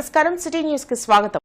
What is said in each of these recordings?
నమస్కారం సిటీ న్యూస్కి స్వాగతం.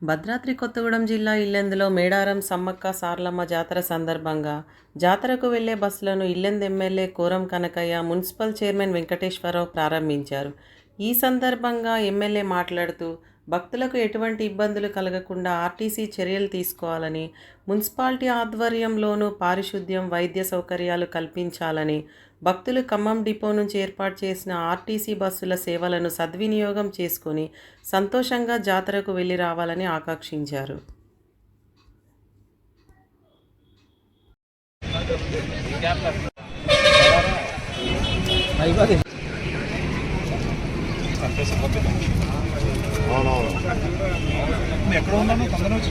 భద్రాద్రి కొత్తగూడెం జిల్లా ఇల్లెందులో మేడారం సమ్మక్క సార్లమ్మ జాతర సందర్భంగా జాతరకు వెళ్ళే బస్సులను Yellandu MLA Koram Kanakaiah municipal chairman Venkateswararao ప్రారంభించారు. ఈ సందర్భంగా ఎమ్మెల్యే మాట్లాడుతూ భక్తులకు ఎటువంటి ఇబ్బందులు కలగకుండా ఆర్టీసీ చర్యలు తీసుకోవాలని మున్సిపాలిటీ ఆధ్వర్యంలోనూ పారిశుద్ధ్యం వైద్య సౌకర్యాలు కల్పించాలని భక్తులు ఖమ్మం డిపో నుంచి ఏర్పాటు చేసిన ఆర్టీసీ బస్సుల సేవలను సద్వినియోగం చేసుకుని సంతోషంగా జాతరకు వెళ్ళి రావాలని ఆకాంక్షించారు. ఎక్కడ ఉన్నాను తొందరగా వచ్చి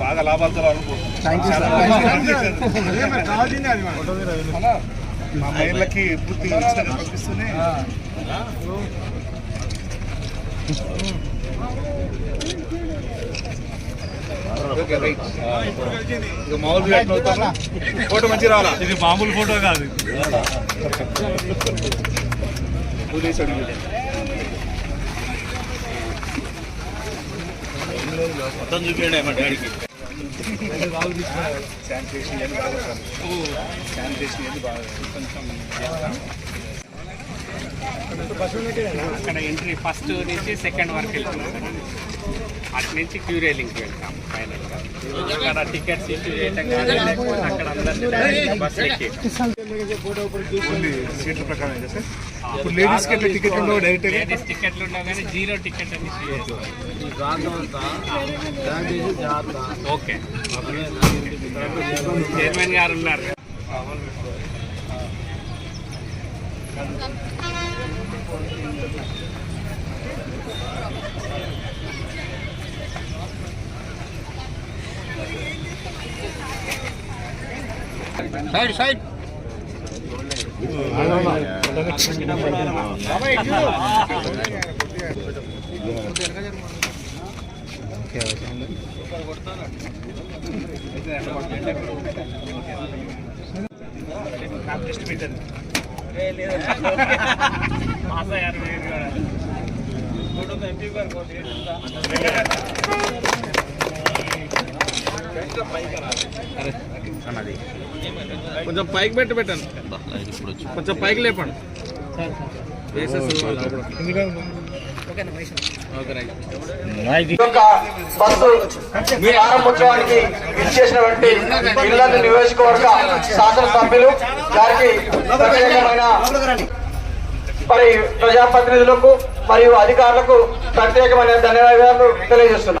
బాగా మా మహిళలకి పూర్తి పంపిస్తూనే ఫోటో మంచి రావాలా? ఇది మామూలు ఫోటో కాదు. మొత్తం చూపించండి మా డాడీకి. శానిటేషన్ ఇవన్నీ బాగా శానిటేషన్ ఇవన్నీ బాగా కొంచెం అక్కడ ఎంట్రీ ఫస్ట్ నుంచి సెకండ్ వరకు వెళ్తున్నాం. అటు నుంచి క్యూ రైలింగ్కి వెళ్తాం ఫైనల్గా అక్కడ టికెట్స్ ఇష్యూ చేయటం కానీ లేకపోతే అక్కడ అందరినీ బస్ ఎక్కి ఓన్లీ సీట్ల ప్రకారం ఎట్లా టికెట్ ఉండవు డైరెక్ట్ లేడీస్ టికెట్లు ఉన్నావు కానీ జీరో టికెట్ అని ఇష్యూ ఓకే చైర్మన్ గారు ఉన్నారు సైడ్ సైడ్. టెస్ట్ కొంచెం పైకి పెట్టి పెట్టండి. కొంచెం పైకి లేపండి. ఈ ఆరంభోత్సవానికి బస్సు ప్రారంభోత్సవానికి ఇచ్చేసినటువంటి ఇల్లందు నియోజకవర్గ శాసనసభ్యులు గారికి ప్రత్యేకమైన మరి ప్రజాప్రతినిధులకు మరియు అధికారులకు ప్రత్యేకమైన ధన్యవాదాలు తెలియజేస్తున్నారు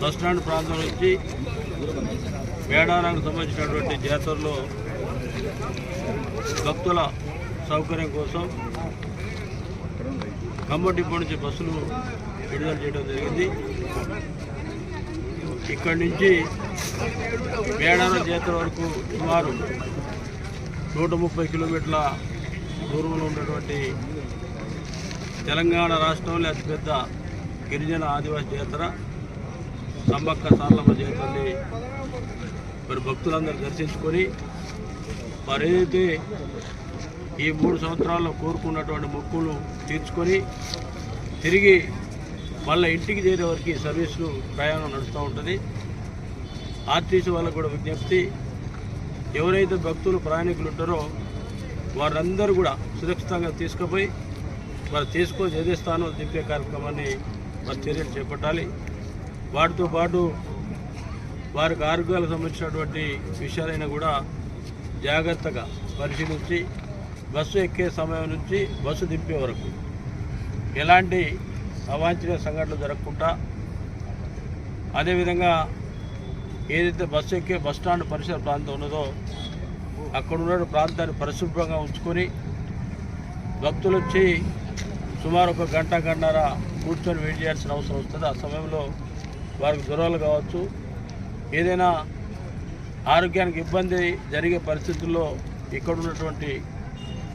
బస్టాండ్ ప్రాంతం నుంచి మేడారానికి సంబంధించినటువంటి జాతరలో భక్తుల సౌకర్యం కోసం ఖమ్మం డిపో నుంచి బస్సులు విడుదల చేయడం జరిగింది. ఇక్కడి నుంచి మేడారం జాతర వరకు సుమారు నూట ముప్పై కిలోమీటర్ల దూరంలో ఉన్నటువంటి తెలంగాణ రాష్ట్రంలో అతిపెద్ద గిరిజన ఆదివాసీ జాతర సమ్మక్క సార్లమ్మ జాతరని మరి భక్తులందరూ దర్శించుకొని మరి ఏదైతే ఈ మూడు సంవత్సరాల్లో కోరుకున్నటువంటి మొక్కులు తీర్చుకొని తిరిగి మళ్ళీ ఇంటికి చేరే వరకు ఈ సర్వీసులు ప్రయాణం నడుస్తూ ఉంటుంది. ఆర్టీసీ వాళ్ళకు కూడా విజ్ఞప్తి ఎవరైతే భక్తులు ప్రయాణికులు ఉంటారో వారందరూ కూడా సురక్షితంగా తీసుకుపోయి వారు తీసుకొని ఏదే స్థానం దింపే కార్యక్రమాన్ని చర్యలు చేపట్టాలి. వాటితో పాటు వారికి ఆరోగ్యాలకు సంబంధించినటువంటి విషయాలైనా కూడా జాగ్రత్తగా పరిశీలించి బస్సు ఎక్కే సమయం నుంచి బస్సు దింపే వరకు ఎలాంటి అవాంఛనీయ సంఘటనలు జరగకుండా అదేవిధంగా ఏదైతే బస్సు ఎక్కే బస్ స్టాండ్ పరిసర ప్రాంతం ఉన్నదో అక్కడ ఉన్న ప్రాంతాన్ని పరిశుభ్రంగా ఉంచుకొని భక్తులు వచ్చి సుమారు ఒక గంట గంటన్నర కూర్చొని వెయిట్ చేయాల్సిన అవసరం వస్తుంది. ఆ సమయంలో వారికి జ్వరాలు కావచ్చు. ఏదైనా ఆరోగ్యానికి ఇబ్బంది జరిగే పరిస్థితుల్లో ఇక్కడ ఉన్నటువంటి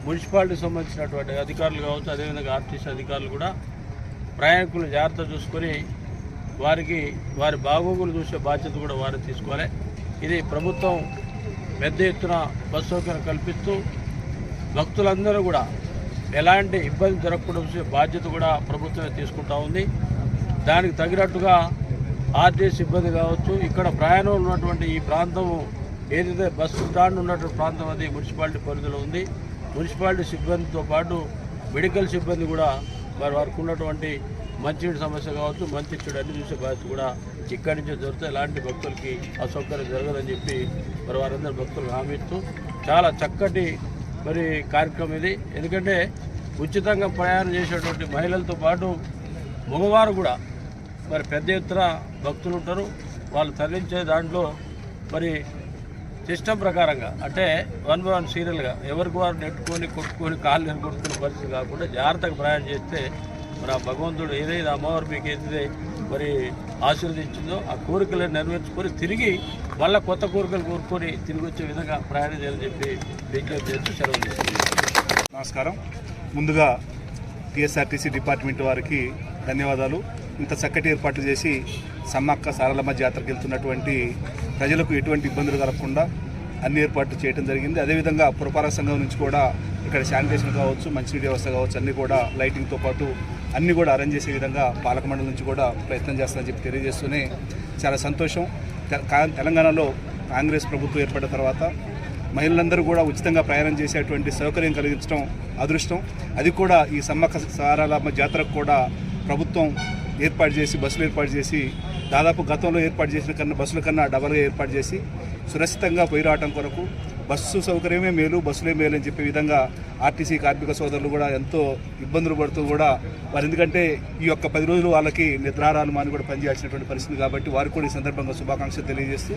మున్సిపాలిటీ సంబంధించినటువంటి అధికారులు కావచ్చు అదేవిధంగా ఆర్టీసీ అధికారులు కూడా ప్రయాణికులు జాగ్రత్త చూసుకొని వారికి వారి బాగోగులు చూసే బాధ్యత కూడా వారు తీసుకోవాలి. ఇది ప్రభుత్వం పెద్ద ఎత్తున బస్ సౌకర్యం కల్పిస్తూ భక్తులందరూ కూడా ఎలాంటి ఇబ్బంది జరగకుండా బాధ్యత కూడా ప్రభుత్వమే తీసుకుంటా ఉంది. దానికి తగినట్టుగా ఆర్టీసీ సిబ్బంది కావచ్చు ఇక్కడ ప్రయాణం ఉన్నటువంటి ఈ ప్రాంతము ఏదైతే బస్సు స్టాండ్ ఉన్నటువంటి ప్రాంతం అది మున్సిపాలిటీ పరిధిలో ఉంది. మున్సిపాలిటీ సిబ్బందితో పాటు మెడికల్ సిబ్బంది కూడా మరి వారికి ఉన్నటువంటి మంచినీటి సమస్య కావచ్చు మంచి చెడు అన్ని చూసే బాధ్యత కూడా ఇక్కడి నుంచే దొరికితే ఎలాంటి భక్తులకి అసౌకర్యం జరగదని చెప్పి మరి వారందరూ భక్తులు హామీ ఇస్తూ చాలా చక్కటి మరి కార్యక్రమం ఇది. ఎందుకంటే ఉచితంగా ప్రయాణం చేసేటువంటి మహిళలతో పాటు మగవారు కూడా మరి పెద్ద ఎత్తున భక్తులు ఉంటారు. వాళ్ళు తరలించే దాంట్లో మరి సిస్టమ్ ప్రకారంగా అంటే వన్ బై వన్ సీరియల్గా ఎవరికి వారు నెట్టుకొని కొట్టుకొని కాళ్ళు నెట్టుకునే పరిస్థితి కాకుండా జాగ్రత్తగా ప్రయాణం చేస్తే మరి ఆ భగవంతుడు ఏదైతే అమ్మవారు మీకు ఏదైతే మరి ఆశీర్వదించిందో ఆ కోరికలను నెరవేర్చుకొని తిరిగి మళ్ళీ కొత్త కోరికలు కోరుకొని తిరిగి వచ్చే విధంగా ప్రయాణం చేయాలని చెప్పి విజ్ఞప్తి చేస్తూ సెలవు నమస్కారం. ముందుగా టీఎస్ఆర్టీసీ డిపార్ట్మెంట్ వారికి ధన్యవాదాలు. ఇంత చక్కటి ఏర్పాట్లు చేసి సమ్మక్క సారలమ్మ జాతరకు వెళ్తున్నటువంటి ప్రజలకు ఎటువంటి ఇబ్బందులు కలగకుండా అన్ని ఏర్పాట్లు చేయడం జరిగింది. అదేవిధంగా పురపాలక సంఘం నుంచి కూడా ఇక్కడ శానిటేషన్ కావచ్చు మంచినీటి వ్యవస్థ కావచ్చు అన్నీ కూడా లైటింగ్తో పాటు అన్నీ కూడా అరేంజ్ చేసే విధంగా పాలక మండలి నుంచి కూడా ప్రయత్నం చేస్తానని చెప్పి తెలియజేస్తూనే చాలా సంతోషం. తె- కా- తెలంగాణలో కాంగ్రెస్ ప్రభుత్వం ఏర్పడిన తర్వాత మహిళలందరూ కూడా ఉచితంగా ప్రయాణం చేసేటువంటి సౌకర్యం కలిగించడం అదృష్టం. అది కూడా ఈ సమ్మక్క సారాలమ్మ జాతరకు కూడా ప్రభుత్వం ఏర్పాటు చేసి బస్సులు ఏర్పాటు చేసి దాదాపు గతంలో ఏర్పాటు చేసిన కన్నా బస్సుల కన్నా డబల్గా ఏర్పాటు చేసి సురక్షితంగా పోయి రావడం కొరకు బస్సు సౌకర్యమే మేలు బస్సులే మేలు అని చెప్పే విధంగా ఆర్టీసీ కార్మిక సోదరులు కూడా ఎంతో ఇబ్బందులు పడుతూ కూడా వారు ఎందుకంటే ఈ యొక్క పది రోజులు వాళ్ళకి నిద్రారాలు మాని కూడా పనిచేయాల్సినటువంటి పరిస్థితి కాబట్టి వారు కూడా ఈ సందర్భంగా శుభాకాంక్షలు తెలియజేస్తూ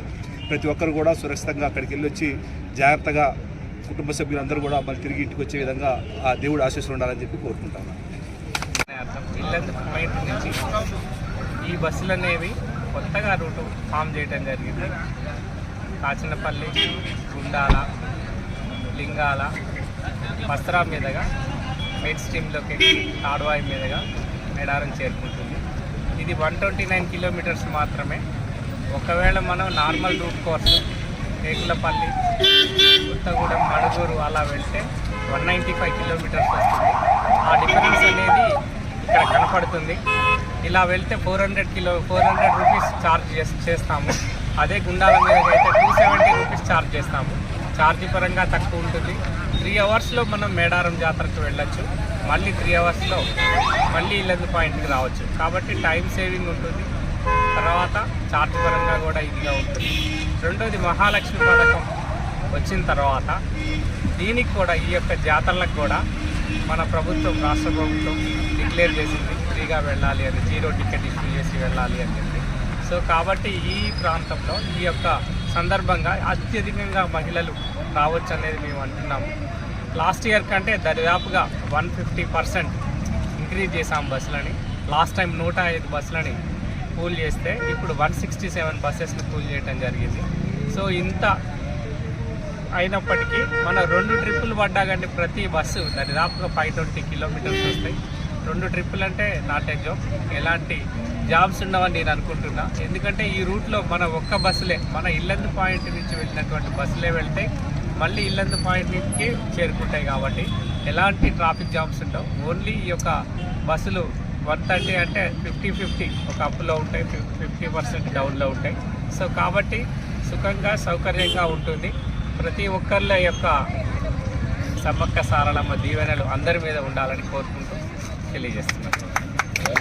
ప్రతి ఒక్కరు కూడా సురక్షితంగా అక్కడికి వెళ్ళి వచ్చి జాగ్రత్తగా కుటుంబ సభ్యులందరూ కూడా మళ్ళీ తిరిగి ఇంటికి వచ్చే విధంగా ఆ దేవుడు ఆశీస్సులు ఉండాలని చెప్పి కోరుకుంటాను. ఈ బస్సులు అనేవి కొత్తగా రూటు ఫామ్ చేయడం జరిగింది. కాచినపల్లి గుండాల లింగాల వస్త్రా మీదుగా మెయిన్ స్ట్రీమ్లోకి ఎక్కి తాడువాయి మీదుగా మేడారం చేరుకుంటుంది. ఇది వన్ ట్వంటీ నైన్ కిలోమీటర్స్ మాత్రమే. ఒకవేళ మనం నార్మల్ రూట్ కోసం రేకులపల్లి కొత్తగూడెం మడుగూరు అలా వెళ్తే వన్ నైంటీ ఫైవ్ కిలోమీటర్స్ వస్తుంది. ఆ డిఫరెన్స్ అనేది ఇక్కడ కనపడుతుంది. ఇలా వెళ్తే four hundred kilo four hundred rupees charge చేస్తాము. అదే గుండాల మీద అయితే సెవెంటీ రూపీస్ ఛార్జ్ చేస్తాము. ఛార్జ్ పరంగా తక్కువ ఉంటుంది. త్రీ అవర్స్లో మనం మేడారం జాతరకు వెళ్ళొచ్చు. మళ్ళీ త్రీ అవర్స్లో మళ్ళీ ఇల్లందు పాయింట్కి రావచ్చు. కాబట్టి టైం సేవింగ్ ఉంటుంది. తర్వాత ఛార్జ్ పరంగా కూడా ఇదిగా ఉంటుంది. రెండోది మహాలక్ష్మి పథకం వచ్చిన తర్వాత దీనికి కూడా ఈ యొక్క జాతరలకు కూడా మన ప్రభుత్వం రాష్ట్ర ప్రభుత్వం డిక్లేర్ చేసింది. ఫ్రీగా వెళ్ళాలి అని జీరో టికెట్ ఇష్యూ చేసి వెళ్ళాలి అని చెప్పి. సో కాబట్టి ఈ ప్రాంతంలో ఈ యొక్క సందర్భంగా అత్యధికంగా మహిళలు రావచ్చు అనేది మేము అంటున్నాము. లాస్ట్ ఇయర్ కంటే దరిదాపుగా వన్ ఫిఫ్టీ పర్సెంట్ ఇంక్రీజ్ చేసాం బస్సులని. లాస్ట్ టైం నూట ఐదు బస్సులని కూల్ చేస్తే ఇప్పుడు వన్ సిక్స్టీ సెవెన్ బస్సెస్ని కూల్ చేయడం జరిగింది. సో ఇంత అయినప్పటికీ మన రెండు ట్రిప్పులు పడ్డా కానీ ప్రతి బస్సు దరిదాపుగా ఫైవ్ ట్వంటీ కిలోమీటర్స్ వస్తాయి. రెండు ట్రిప్పులు అంటే నాట్ ఏ జోక్. ఎలాంటి జాబ్స్ ఉండవని నేను అనుకుంటున్నా. ఎందుకంటే ఈ రూట్లో మన ఒక్క బస్సులే మన ఇల్లందు పాయింట్ నుంచి వెళ్ళినటువంటి బస్సులే వెళ్తే మళ్ళీ ఇల్లందు పాయింట్ నుంచి చేరుకుంటాయి కాబట్టి ఎలాంటి ట్రాఫిక్ జామ్స్ ఉండవు. ఓన్లీ ఈ యొక్క బస్సులు వన్ థర్టీ అంటే ఫిఫ్టీ ఫిఫ్టీ ఒక అప్లో ఉంటాయి ఫిఫ్టీ పర్సెంట్ డౌన్లో ఉంటాయి. సో కాబట్టి సుఖంగా సౌకర్యంగా ఉంటుంది. ప్రతి ఒక్కళ్ళ యొక్క సమ్మక్క సారలమ్మ దీవెనలు అందరి మీద ఉండాలని కోరుకుంటూ తెలియజేస్తున్నాను.